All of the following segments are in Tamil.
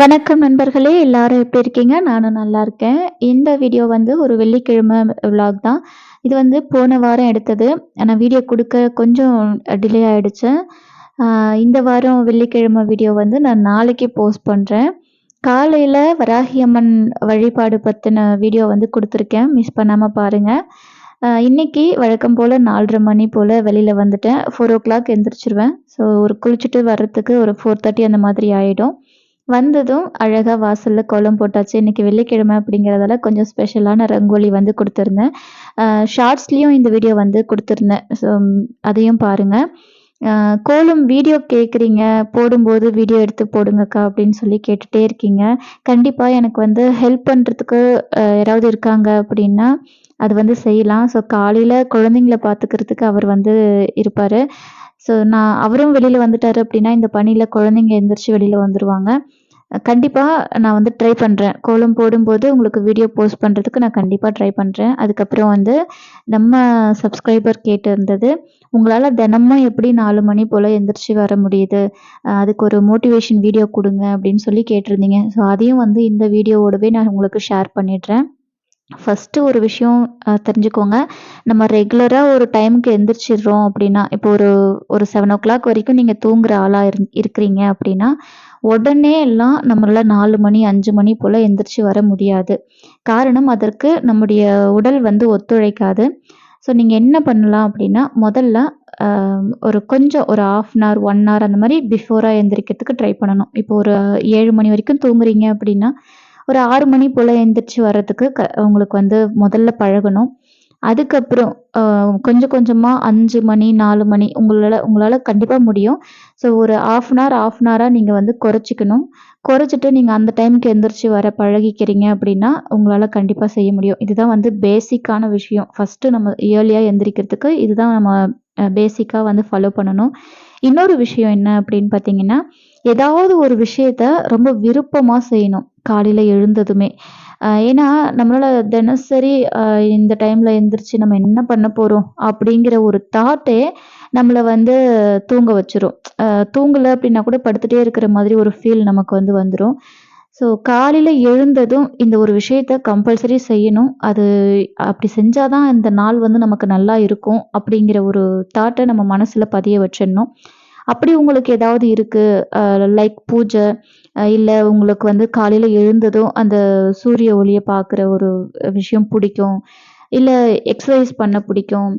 வணக்கம் நண்பர்களே எல்லாரும் எப்படி இருக்கீங்க? நானும் நல்லா இருக்கேன். இந்த வீடியோ வந்து ஒரு வெள்ளிக்கிழமை விலாக் தான். இது வந்து போன வாரம் எடுத்தது. ஆனால் வீடியோ கொடுக்க கொஞ்சம் டிலே ஆகிடுச்சு இந்த வாரம் வெள்ளிக்கிழமை வீடியோ வந்து நான் நாளைக்கு போஸ்ட் பண்ணுறேன் காலையில் வராகியம்மன் வழிபாடு பற்றின வீடியோ வந்து கொடுத்துருக்கேன். மிஸ் பண்ணாமல் பாருங்கள் இன்றைக்கி வழக்கம் போல் நாலரை மணி போல் வெளியில் வந்துட்டேன். ஃபோர் ஓ கிளாக் எழுந்திரிச்சிருவேன் ஸோ ஒரு குளிச்சுட்டு வர்றதுக்கு ஒரு ஃபோர் தேர்ட்டி அந்த மாதிரி ஆகிடும் வந்ததும் அழகாக வாசலில் கோலம் போட்டாச்சு. இன்றைக்கி வெள்ளிக்கிழமை அப்படிங்கிறதால கொஞ்சம் ஸ்பெஷலான ரங்கோலி வந்து கொடுத்துருந்தேன். ஷார்ட்ஸ்லேயும் இந்த வீடியோ வந்து கொடுத்துருந்தேன். ஸோ அதையும் பாருங்கள் கோலம் வீடியோ கேட்குறீங்க போடும்போது வீடியோ எடுத்து போடுங்கக்கா அப்படின்னு சொல்லி கேட்டுகிட்டே இருக்கீங்க. கண்டிப்பாக எனக்கு வந்து ஹெல்ப் பண்ணுறதுக்கு யாராவது இருக்காங்க அப்படின்னா அது வந்து செய்யலாம். ஸோ காலையில் குழந்தைங்கள பார்த்துக்கிறதுக்கு அவர் வந்து இருப்பார். ஸோ நான் அவரும் வெளியில் வந்துட்டார் அப்படின்னா இந்த பணியில் குழந்தைங்க எந்திரிச்சு வெளியில் வந்துடுவாங்க கண்டிப்பாக நான் வந்து ட்ரை பண்ணுறேன் கோலம் போடும்போது உங்களுக்கு வீடியோ போஸ்ட் பண்ணுறதுக்கு நான் கண்டிப்பாக ட்ரை பண்ணுறேன் அதுக்கப்புறம் வந்து நம்ம சப்ஸ்கிரைபர் கேட்டு இருந்தது உங்களால் தினமும் எப்படி நாலு மணி போல் எந்திரிச்சு வர முடியுது? அதுக்கு ஒரு மோட்டிவேஷன் வீடியோ கொடுங்க அப்படின்னு சொல்லி கேட்டிருந்தீங்க. ஸோ அதையும் வந்து இந்த வீடியோவோடவே நான் உங்களுக்கு ஷேர் பண்ணிடுறேன். ஃபஸ்ட்டு ஒரு விஷயம் தெரிஞ்சுக்கோங்க. நம்ம ரெகுலராக ஒரு டைமுக்கு எந்திரிச்சிடுறோம் அப்படின்னா இப்போ ஒரு ஒரு செவன் ஓ கிளாக் வரைக்கும் நீங்கள் தூங்குற ஆளாக இரு இருக்கிறீங்க அப்படின்னா உடனே எல்லாம் நம்மளால் நாலு மணி அஞ்சு மணி போல் எந்திரிச்சு வர முடியாது. காரணம் அதற்கு நம்முடைய உடல் வந்து ஒத்துழைக்காது. ஸோ நீங்கள் என்ன பண்ணலாம் அப்படின்னா முதல்ல ஒரு கொஞ்சம் ஒரு half an hour one hour அந்த மாதிரி பிஃபோராக எந்திரிக்கிறதுக்கு ட்ரை பண்ணணும். இப்போ ஒரு ஏழு மணி வரைக்கும் தூங்குறீங்க அப்படின்னா ஒரு ஆறு மணி போல் எழுந்திரிச்சு வர்றதுக்கு க உங்களுக்கு வந்து முதல்ல பழகணும். அதுக்கப்புறம் கொஞ்சம் கொஞ்சமாக அஞ்சு மணி நாலு மணி உங்களால் உங்களால் கண்டிப்பாக முடியும். ஸோ ஒரு half an hour half an ஹவராக நீங்கள் வந்து குறைச்சிக்கணும். குறைச்சிட்டு நீங்கள் அந்த டைமுக்கு எந்திரிச்சு வர பழகிக்கிறீங்க அப்படின்னா உங்களால் கண்டிப்பாக செய்ய முடியும். இதுதான் வந்து பேசிக்கான விஷயம். ஃபஸ்ட்டு நம்ம இயர்லியாக எந்திரிக்கிறதுக்கு இதுதான் நம்ம பேசிக்காக வந்து ஃபாலோ பண்ணணும். இன்னொரு விஷயம் என்ன அப்படின்னு பார்த்தீங்கன்னா ஏதாவது ஒரு விஷயத்த ரொம்ப விருப்பமாக செய்யணும் காலையில் எழுந்ததுமே. ஏன்னா நம்மளால தினசரி இந்த டைமில் எந்திரிச்சு நம்ம என்ன பண்ண போகிறோம் அப்படிங்கிற ஒரு தாட்டே நம்மளை வந்து தூங்க வச்சிரும். தூங்கலை அப்படின்னா கூட படுத்துகிட்டே இருக்கிற மாதிரி ஒரு ஃபீல் நமக்கு வந்து வந்துடும் ஸோ காலையில் எழுந்ததும் இந்த ஒரு விஷயத்த கம்பல்சரி செய்யணும். அது அப்படி செஞ்சால் தான் இந்த நாள் வந்து நமக்கு நல்லா இருக்கும் அப்படிங்கிற ஒரு தாட்டை நம்ம மனசில் பதிய வச்சிடணும். அப்படி உங்களுக்கு ஏதாவது இருக்குது லைக் பூஜை இல்லை உங்களுக்கு வந்து காலையில் எழுந்ததும் அந்த சூரிய ஒளியை பார்க்குற ஒரு விஷயம் பிடிக்கும். இல்லை எக்ஸசைஸ் பண்ண பிடிக்கும்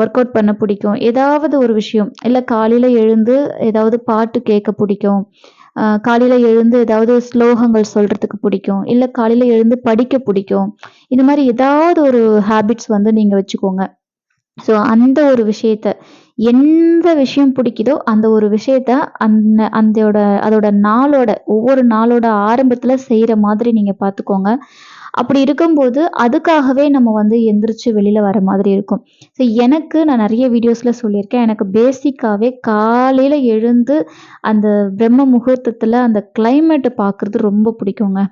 ஒர்க் அவுட் பண்ண பிடிக்கும். ஏதாவது ஒரு விஷயம். இல்லை காலையில் எழுந்து ஏதாவது பாட்டு கேட்க பிடிக்கும். காலையில் எழுந்து ஏதாவது ஸ்லோகங்கள் சொல்கிறதுக்கு பிடிக்கும். இல்லை காலையில் எழுந்து படிக்க பிடிக்கும். இந்த மாதிரி ஏதாவது ஒரு ஹேபிட்ஸ் வந்து நீங்கள் வச்சுக்கோங்க. ஸோ அந்த ஒரு விஷயத்த எந்த விஷயம் பிடிக்குதோ அந்த ஒரு விஷயத்த அந்த அந்தோட அதோட நாளோட ஒவ்வொரு நாளோட ஆரம்பத்தில் செய்கிற மாதிரி நீங்கள் பார்த்துக்கோங்க அப்படி இருக்கும்போது அதுக்காகவே நம்ம வந்து எந்திரிச்சு வெளியில் வர மாதிரி இருக்கும். ஸோ எனக்கு நான் நிறைய வீடியோஸில் சொல்லியிருக்கேன். எனக்கு பேசிக்காகவே காலையில் எழுந்து அந்த பிரம்ம முகூர்த்தத்தில் அந்த கிளைமேட்டை பார்க்குறது ரொம்ப பிடிக்குங்க.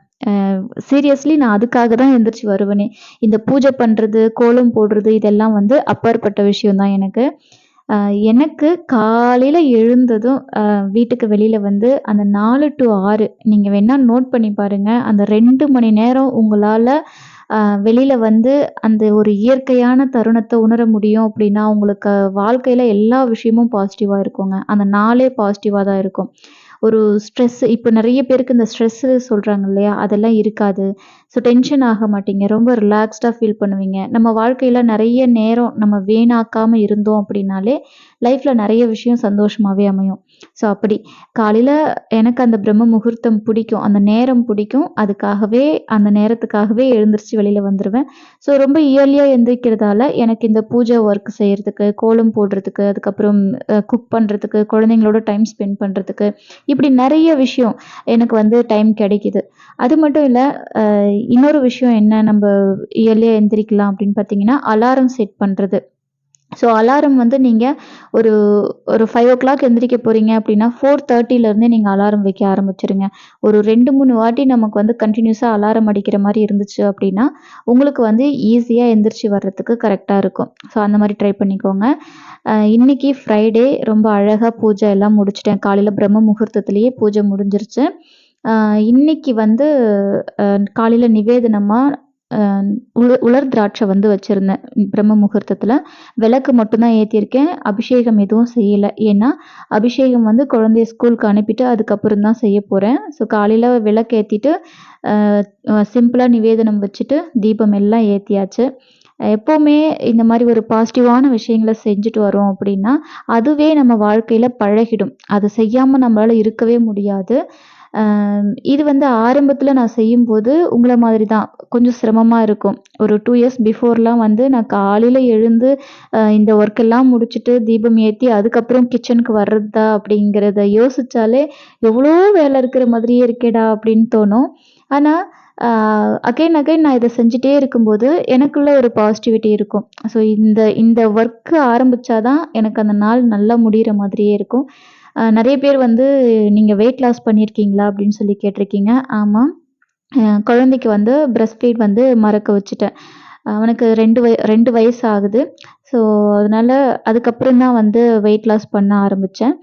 சீரியஸ்லி நான் அதுக்காக தான் எந்திரிச்சு வருவேனே. இந்த பூஜை பண்ணுறது கோலம் போடுறது இதெல்லாம் வந்து அப்பாற்பட்ட விஷயம் தான் எனக்கு. எனக்கு காலையில் எழுந்ததும் வீட்டுக்கு வெளியில் வந்து அந்த நாலு டு ஆறு நீங்கள் வேணால் நோட் பண்ணி பாருங்கள் அந்த ரெண்டு மணி நேரம் உங்களால் வெளியில் வந்து அந்த ஒரு இயற்கையான தருணத்தை உணர முடியும் அப்படின்னா உங்களுக்கு வாழ்க்கையில் எல்லா விஷயமும் பாசிட்டிவாக இருக்குங்க. அந்த நாளே பாசிட்டிவாக தான் இருக்கும். ஒரு ஸ்ட்ரெஸ் இப்போ நிறைய பேருக்கு இந்த ஸ்ட்ரெஸ்ஸு சொல்கிறாங்க இல்லையா? அதெல்லாம் இருக்காது. ஸோ டென்ஷன் ஆக மாட்டீங்க. ரொம்ப ரிலாக்ஸ்டாக ஃபீல் பண்ணுவீங்க. நம்ம வாழ்க்கையில் நிறைய நேரம் நம்ம வீணாக்காமல் இருந்தோம் அப்படின்னாலே லைஃப்பில் நிறைய விஷயம் சந்தோஷமாகவே அமையும். ஸோ அப்படி. காலையில் எனக்கு அந்த பிரம்ம முகூர்த்தம் பிடிக்கும். அந்த நேரம் பிடிக்கும். அதுக்காகவே அந்த நேரத்துக்காகவே எழுந்திரிச்சு வெளியில் வந்துடுவேன் ஸோ ரொம்ப இயர்லியாக எந்திரிக்கிறதால எனக்கு இந்த பூஜை ஒர்க் செய்கிறதுக்கு கோலம் போடுறதுக்கு அதுக்கப்புறம் குக் பண்ணுறதுக்கு குழந்தைங்களோட டைம் ஸ்பெண்ட் பண்ணுறதுக்கு இப்படி நிறைய விஷயம் எனக்கு வந்து டைம் கிடைக்கிது. அது மட்டும் இல்லை இன்னொரு விஷயம் என்ன? நம்ம இயர்லியாக எந்திரிக்கலாம் அப்படின்னு பார்த்தீங்கன்னா அலாரம் செட் பண்ணுறது ஸோ அலாரம் வந்து நீங்கள் ஒரு ஒரு ஃபைவ் ஓ கிளாக் எந்திரிக்க போகிறீங்க அப்படின்னா ஃபோர் தேர்ட்டிலேருந்தே நீங்கள் அலாரம் வைக்க ஆரம்பிச்சிருங்க. ஒரு ரெண்டு மூணு வாட்டி நமக்கு வந்து கண்டினியூஸாக அலாரம் அடிக்கிற மாதிரி இருந்துச்சு அப்படின்னா உங்களுக்கு வந்து ஈஸியாக எந்திரிச்சு வர்றதுக்கு கரெக்டாக இருக்கும். ஸோ அந்த மாதிரி ட்ரை பண்ணிக்கோங்க. இன்றைக்கி ஃப்ரைடே ரொம்ப அழகாக பூஜை எல்லாம் முடிச்சிட்டேன். காலையில் பிரம்ம முகூர்த்தத்துலேயே பூஜை முடிஞ்சிருச்சு. இன்னைக்கு வந்து காலையில் நிவேதனமாக உல உலர் திராட்சை வந்து வச்சுருந்தேன் பிரம்ம முகூர்த்தத்தில். விளக்கு மட்டும்தான் ஏற்றிருக்கேன் அபிஷேகம் எதுவும் செய்யலை. ஏன்னா அபிஷேகம் வந்து குழந்தைய ஸ்கூலுக்கு அனுப்பிட்டு அதுக்கப்புறம் தான் செய்ய போகிறேன் ஸோ காலையில் விளக்கு ஏற்றிட்டு சிம்பிளாக நிவேதனம் வச்சுட்டு தீபம் எல்லாம் ஏற்றியாச்சு எப்போவுமே இந்த மாதிரி ஒரு பாசிட்டிவான விஷயங்களை செஞ்சுட்டு வரோம் அப்படின்னா அதுவே நம்ம வாழ்க்கையில் பழகிடும். அது செய்யாமல் நம்மளால் இருக்கவே முடியாது. இது வந்து ஆரம்பத்தில் நான் செய்யும்போது உங்களை மாதிரி தான் கொஞ்சம் சிரமமாக இருக்கும். ஒரு டூ இயர்ஸ் பிஃபோர்லாம் வந்து நான் காலையில் எழுந்து இந்த ஒர்க்கெல்லாம் முடிச்சுட்டு தீபம் ஏற்றி அதுக்கப்புறம் கிச்சனுக்கு வர்றதா அப்படிங்கிறத யோசித்தாலே எவ்வளோ வேலை இருக்கிற மாதிரியே இருக்கேடா அப்படின்னு தோணும். ஆனால் அகைன் அகைன் நான் இதை செஞ்சுட்டே இருக்கும்போது எனக்குள்ள ஒரு பாசிட்டிவிட்டி இருக்கும். ஸோ இந்த இந்த ஒர்க்கு ஆரம்பித்தாதான் எனக்கு அந்த நாள் நல்லா முடிகிற மாதிரியே இருக்கும். நிறைய பேர் வந்து நீங்கள் வெயிட் லாஸ் பண்ணியிருக்கீங்களா அப்படின்னு சொல்லி கேட்டிருக்கீங்க. ஆமாம் குழந்தைக்கு வந்து பிரஸ்ட் ஃபீட் வந்து மறக்க வச்சுட்டேன். அவனுக்கு ரெண்டு வய ரெண்டு வயசு ஆகுது. ஸோ அதனால் அதுக்கப்புறம் தான் வந்து வெயிட் லாஸ் பண்ண ஆரம்பித்தேன்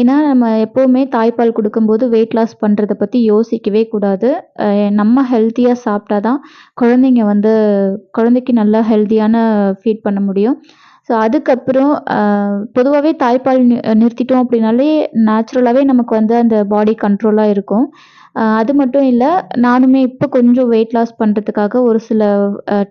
ஏன்னா நம்ம எப்போவுமே தாய்ப்பால் கொடுக்கும்போது வெயிட் லாஸ் பண்ணுறத பற்றி யோசிக்கவே கூடாது. நம்ம ஹெல்த்தியாக சாப்பிட்டா தான் குழந்தைங்க வந்து குழந்தைக்கு நல்லா ஹெல்த்தியான ஃபீட் பண்ண முடியும். ஸோ அதுக்கப்புறம் பொதுவாகவே தாய்ப்பால் நிறுத்திட்டோம் அப்படின்னாலே நேச்சுரலாகவே நமக்கு வந்து அந்த பாடி கண்ட்ரோலாக இருக்கும். அது மட்டும் இல்லை நானுமே இப்போ கொஞ்சம் வெயிட் லாஸ் பண்ணுறதுக்காக ஒரு சில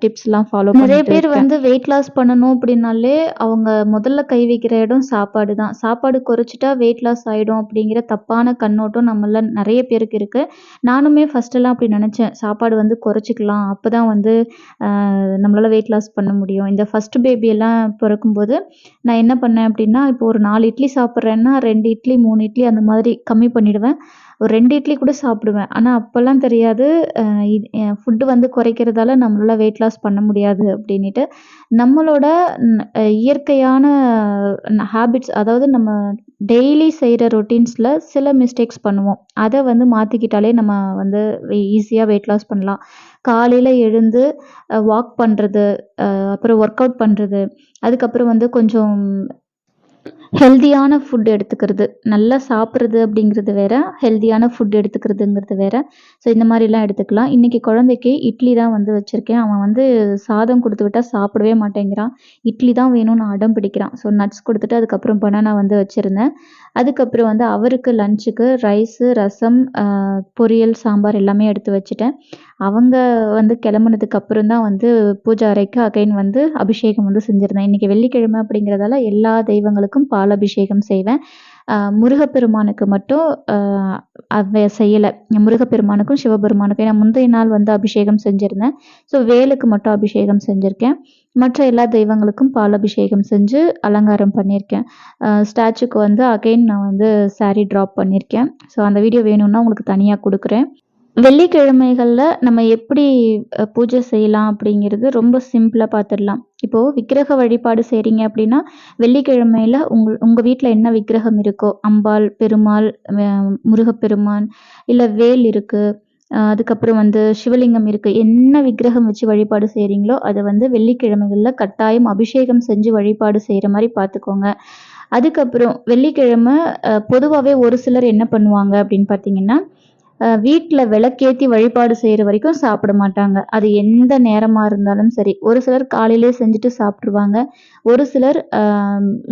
டிப்ஸ்லாம் ஃபாலோ நிறைய பேர் வந்து வெயிட் லாஸ் பண்ணணும் அப்படின்னாலே அவங்க முதல்ல கை வைக்கிற இடம் சாப்பாடு தான். சாப்பாடு குறைச்சிட்டா வெயிட் லாஸ் ஆகிடும் அப்படிங்கிற தப்பான கண்ணோட்டம் நம்மள நிறைய பேருக்கு இருக்குது நானுமே ஃபஸ்ட்டெல்லாம் அப்படி நினச்சேன். சாப்பாடு வந்து குறைச்சிக்கலாம். அப்போ தான் வந்து நம்மளால் வெயிட் லாஸ் பண்ண முடியும். இந்த ஃபஸ்ட்டு பேபியெல்லாம் பிறக்கும்போது நான் என்ன பண்ணேன் அப்படின்னா இப்போ ஒரு நாலு இட்லி சாப்பிட்றேன்னா ரெண்டு இட்லி மூணு இட்லி அந்த மாதிரி கம்மி பண்ணிவிடுவேன் ஒரு ரெண்டு இட்லி கூட சாப்பிடுவேன். ஆனால் அப்போல்லாம் தெரியாது ஃபுட்டு வந்து குறைக்கிறதால நம்மளால வெயிட் லாஸ் பண்ண முடியாது அப்படின்ட்டு நம்மளோட இயற்கையான ஹேபிட்ஸ் அதாவது நம்ம டெய்லி செய்கிற ரொட்டீன்ஸில் சில மிஸ்டேக்ஸ் பண்ணுவோம். அதை வந்து மாற்றிக்கிட்டாலே நம்ம வந்து ஈஸியாக வெயிட் லாஸ் பண்ணலாம். காலையில் எழுந்து வாக் பண்ணுறது அப்புறம் ஒர்க் அவுட் பண்ணுறது அதுக்கப்புறம் வந்து கொஞ்சம் ஹெல்தியான ஃபுட் எடுத்துக்கிறது. நல்லா சாப்பிட்றது அப்படிங்கிறது வேற ஹெல்தியான ஃபுட் எடுத்துக்கிறதுங்கிறது வேற. ஸோ இந்த மாதிரிலாம் எடுத்துக்கலாம். இன்றைக்கி குழந்தைக்கு இட்லி தான் வந்து வச்சுருக்கேன். அவன் வந்து சாதம் கொடுத்து விட்டால் சாப்பிடவே மாட்டேங்கிறான். இட்லி தான் வேணும்னு அடம் பிடிக்கிறான். ஸோ நட்ஸ் கொடுத்துட்டு அதுக்கப்புறம் பனானா வந்து வச்சுருந்தேன். அதுக்கப்புறம் வந்து அவருக்கு லஞ்சுக்கு ரைஸு ரசம் பொரியல் சாம்பார் எல்லாமே எடுத்து வச்சுட்டேன். அவங்க வந்து கிளம்புனதுக்கு அப்புறம் தான் வந்து பூஜா அறைக்கு அகைன் வந்து அபிஷேகம் வந்து செஞ்சுருந்தேன். இன்றைக்கி வெள்ளிக்கிழமை அப்படிங்கிறதால எல்லா தெய்வங்களுக்கும் பால் அபிஷேகம் செய்வேன். முருகப்பெருமானுக்கு மட்டும் அதை செய்யலை. முருகப்பெருமானுக்கும் சிவபெருமானுக்கும் ஏன்னா முந்தைய நாள் வந்து அபிஷேகம் செஞ்சுருந்தேன். ஸோ வேலுக்கு மட்டும் அபிஷேகம் செஞ்சுருக்கேன். மற்ற எல்லா தெய்வங்களுக்கும் பால் அபிஷேகம் செஞ்சு அலங்காரம் பண்ணியிருக்கேன் ஸ்டாச்சுக்கு வந்து அகைன் நான் வந்து சாரீ ட்ராப் பண்ணியிருக்கேன் ஸோ அந்த வீடியோ வேணும்னா உங்களுக்கு தனியாக கொடுக்குறேன். வெள்ளிக்கிழமைகளில் நம்ம எப்படி பூஜை செய்யலாம் அப்படிங்கிறது ரொம்ப சிம்பிளாக பார்த்துடலாம் இப்போது விக்கிரக வழிபாடு செய்கிறீங்க அப்படின்னா வெள்ளிக்கிழமையில் உங்கள் உங்கள் வீட்டில் என்ன விக்கிரகம் இருக்கோ அம்பாள் பெருமாள் முருகப்பெருமான் இல்லை வேல் இருக்குது அதுக்கப்புறம் வந்து சிவலிங்கம் இருக்குது என்ன விக்கிரகம் வச்சு வழிபாடு செய்கிறீங்களோ அதை வந்து வெள்ளிக்கிழமைகளில் கட்டாயம் அபிஷேகம் செஞ்சு வழிபாடு செய்கிற மாதிரி பார்த்துக்கோங்க அதுக்கப்புறம் வெள்ளிக்கிழமை பொதுவாகவே ஒரு சிலர் என்ன பண்ணுவாங்க அப்படின்னு பார்த்தீங்கன்னா வீட்டில் விளக்கேற்றி வழிபாடு செய்கிற வரைக்கும் சாப்பிட மாட்டாங்க. அது எந்த நேரமாக இருந்தாலும் சரி. ஒரு சிலர் காலையிலே செஞ்சுட்டு சாப்பிட்ருவாங்க ஒரு சிலர்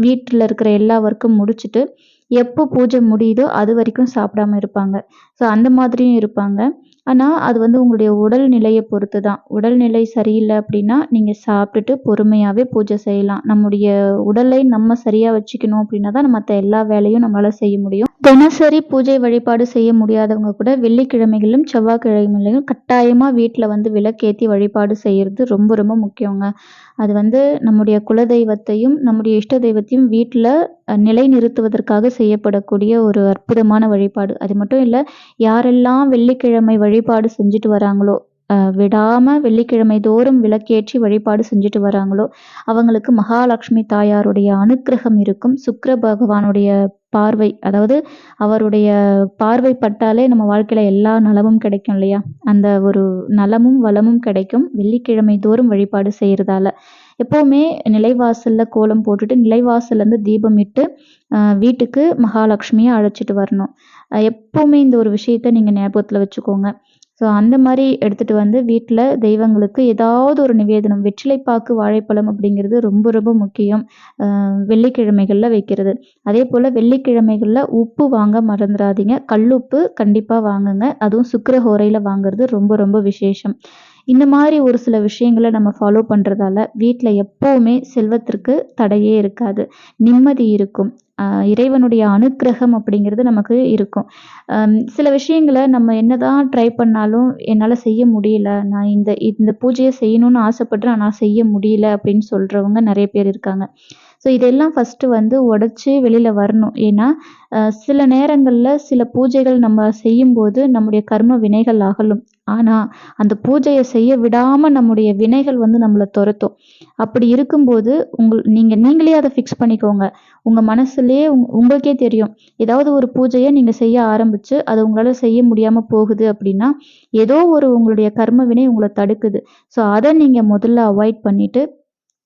வீட்டில் இருக்கிற எல்லா ஒர்க்கும் முடிச்சுட்டு எப்போ பூஜை முடியுதோ அது வரைக்கும் சாப்பிடாம இருப்பாங்க. ஸோ அந்த மாதிரியும் இருப்பாங்க. ஆனால் அது வந்து உங்களுடைய உடல்நிலையை பொறுத்து தான் உடல்நிலை சரியில்லை அப்படின்னா நீங்கள் சாப்பிட்டுட்டு பொறுமையாகவே பூஜை செய்யலாம். நம்முடைய உடலை நம்ம சரியாக வச்சுக்கணும் அப்படின்னா தான் மற்ற எல்லா வேலையும் நம்மளால் செய்ய முடியும். தினசரி பூஜை வழிபாடு செய்ய முடியாதவங்க கூட வெள்ளிக்கிழமைகளிலும் செவ்வாய்க்கிழமைகளிலும் கட்டாயமாக வீட்டில் வந்து விளக்கேற்றி வழிபாடு செய்கிறது ரொம்ப ரொம்ப முக்கியங்க. அது வந்து நம்முடைய குலதெய்வத்தையும் நம்முடைய இஷ்ட தெய்வத்தையும் வீட்டில் நிலைநிறுத்துவதற்காக செய்யப்படக்கூடிய ஒரு அற்புதமான வழிபாடு. அது மட்டும் இல்லை யாரெல்லாம் வெள்ளிக்கிழமை வழிபாடு செஞ்சுட்டு வராங்களோ விடாமல் வெள்ளிக்கிழமை தோறும் விளக்கேற்றி வழிபாடு செஞ்சுட்டு வராங்களோ அவங்களுக்கு மகாலட்சுமி தாயாருடைய அனுக்கிரகம் இருக்கும். சுக்கர பகவானுடைய பார்வை அதாவது அவருடைய பார்வை பட்டாலே நம்ம வாழ்க்கையில் எல்லா நலமும் கிடைக்கும் இல்லையா? அந்த ஒரு நலமும் வளமும் கிடைக்கும். வெள்ளிக்கிழமை தோறும் வழிபாடு செய்கிறதால எப்போவுமே நிலைவாசலில் கோலம் போட்டுட்டு நிலைவாசல்லேருந்து தீபம் இட்டு வீட்டுக்கு மகாலட்சுமியை அழைச்சிட்டு வரணும். எப்போவுமே இந்த ஒரு விஷயத்த நீங்கள் ஞாபகத்தில் வச்சுக்கோங்க. ஸோ அந்த மாதிரி எடுத்துகிட்டு வந்து வீட்டில் தெய்வங்களுக்கு ஏதாவது ஒரு நிவேதனம் வெற்றிலைப்பாக்கு வாழைப்பழம் அப்படிங்கிறது ரொம்ப ரொம்ப முக்கியம். வெள்ளிக்கிழமைகளில் வைக்கிறது. அதே போல் வெள்ளிக்கிழமைகளில் உப்பு வாங்க மறந்துடாதீங்க கல்லுப்பு கண்டிப்பாக வாங்குங்க. அதுவும் சுக்கிரஹோரையில் வாங்குறது ரொம்ப ரொம்ப விசேஷம். இந்த மாதிரி ஒரு சில விஷயங்களை நம்ம ஃபாலோ பண்ணுறதால வீட்டில் எப்போவுமே செல்வத்திற்கு தடையே இருக்காது. நிம்மதி இருக்கும். இறைவனுடைய அனுக்கிரகம் அப்படிங்கிறது நமக்கு இருக்கும். சில விஷயங்களை நம்ம என்னதான் ட்ரை பண்ணாலும் என்னால் செய்ய முடியல. நான் இந்த இந்த பூஜையை செய்யணும்னு ஆசைப்பட்றேன் ஆனால் செய்ய முடியல அப்படின்னு சொல்கிறவங்க நிறைய பேர் இருக்காங்க. ஸோ இதெல்லாம் ஃபஸ்ட்டு வந்து உடச்சி வெளியில் வரணும். ஏன்னா சில நேரங்களில் சில பூஜைகள் நம்ம செய்யும்போது நம்முடைய கர்ம வினைகள் அகலும். ஆனால் அந்த பூஜையை செய்ய விடாமல் நம்முடைய வினைகள் வந்து நம்மளை துரத்தும். அப்படி இருக்கும்போது உங்கள் நீங்கள் நீங்களே அதை ஃபிக்ஸ் பண்ணிக்கோங்க. உங்கள் மனசுலேயே உங் உங்களுக்கே தெரியும். ஏதாவது ஒரு பூஜையை நீங்கள் செய்ய ஆரம்பித்து அது உங்களால் செய்ய முடியாமல் போகுது அப்படின்னா ஏதோ ஒரு உங்களுடைய கர்ம வினை உங்களை தடுக்குது. ஸோ அதை நீங்கள் முதல்ல அவாய்ட் பண்ணிவிட்டு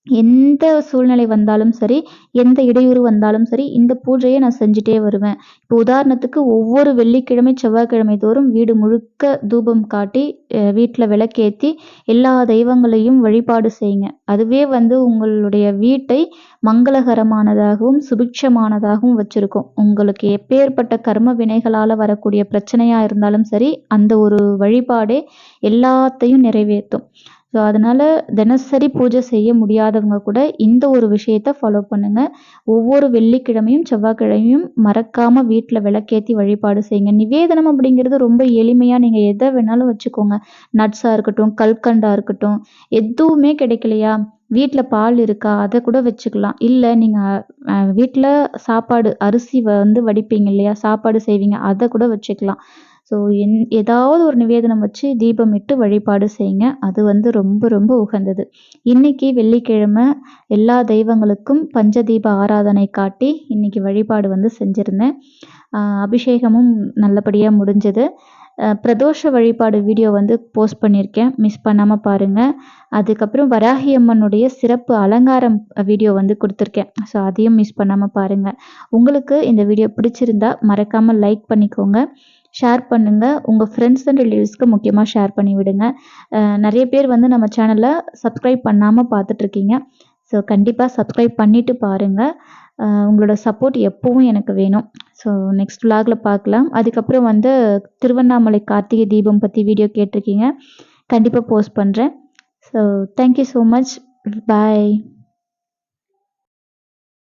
எந்த சூழ்நிலை வந்தாலும் சரி எந்த இடையூறு வந்தாலும் சரி இந்த பூஜையை நான் செஞ்சுட்டே வருவேன். இப்போ உதாரணத்துக்கு ஒவ்வொரு வெள்ளிக்கிழமை செவ்வாய்க்கிழமை தோறும் வீடு முழுக்க தூபம் காட்டி வீட்டில் விளக்கேற்றி எல்லா தெய்வங்களையும் வழிபாடு செய்யுங்க. அதுவே வந்து உங்களுடைய வீட்டை மங்களகரமானதாகவும் சுபிக்ஷமானதாகவும் வச்சுருக்கும். உங்களுக்கு எப்பேற்பட்ட கர்ம வினைகளால் வரக்கூடிய பிரச்சனையாக இருந்தாலும் சரி அந்த ஒரு வழிபாடே எல்லாத்தையும் நிறைவேற்றும். ஸோ அதனால் தினசரி பூஜை செய்ய முடியாதவங்க கூட இந்த ஒரு விஷயத்தை ஃபாலோ பண்ணுங்கள் ஒவ்வொரு வெள்ளிக்கிழமையும் செவ்வாய்க்கிழமையும் மறக்காமல் வீட்டில் விளக்கேற்றி வழிபாடு செய்யுங்க. நிவேதனம் அப்படிங்கிறது ரொம்ப எளிமையாக நீங்கள் எதை வேணாலும் வச்சுக்கோங்க. நட்ஸாக இருக்கட்டும் கல்கண்டாக இருக்கட்டும் எதுவுமே கிடைக்கலையா? வீட்டில் பால் இருக்கா? அதை கூட வச்சுக்கலாம். இல்லை நீங்கள் வீட்டில் சாப்பாடு அரிசி வந்து வடிப்பீங்க இல்லையா? சாப்பாடு செய்வீங்க அதை கூட வச்சுக்கலாம். ஸோ என் ஏதாவது ஒரு நிவேதனம் வச்சு தீபம் இட்டு வழிபாடு செய்யுங்க. அது வந்து ரொம்ப ரொம்ப உகந்தது. இன்னைக்கு வெள்ளிக்கிழமை எல்லா தெய்வங்களுக்கும் பஞ்சதீப ஆராதனை காட்டி இன்னைக்கு வழிபாடு வந்து செஞ்சுருந்தேன். அபிஷேகமும் நல்லபடியாக முடிஞ்சது. பிரதோஷ வழிபாடு வீடியோ வந்து போஸ்ட் பண்ணியிருக்கேன் மிஸ் பண்ணாமல் பாருங்கள் அதுக்கப்புறம் வராகி அம்மனுடைய சிறப்பு அலங்காரம் வீடியோ வந்து கொடுத்துருக்கேன். ஸோ அதையும் மிஸ் பண்ணாமல் பாருங்கள் உங்களுக்கு இந்த வீடியோ பிடிச்சிருந்தா மறக்காமல் லைக் பண்ணிக்கோங்க. ஷேர் பண்ணுங்கள் உங்கள் ஃப்ரெண்ட்ஸ் அண்ட் ரிலேட்டிவ்ஸ்க்கு முக்கியமாக ஷேர் பண்ணி விடுங்க. நிறைய பேர் வந்து நம்ம சேனலை சப்ஸ்கிரைப் பண்ணாமல் பார்த்துட்ருக்கீங்க. ஸோ கண்டிப்பாக சப்ஸ்கிரைப் பண்ணிவிட்டு பாருங்கள் உங்களோட சப்போர்ட் எப்போவும் எனக்கு வேணும். ஸோ நெக்ஸ்ட் விலாகில் பார்க்கலாம். அதுக்கப்புறம் வந்து திருவண்ணாமலை கார்த்திகை தீபம் பற்றி வீடியோ கேட்டிருக்கீங்க. கண்டிப்பாக போஸ்ட் பண்ணுறேன் so thank you so much bye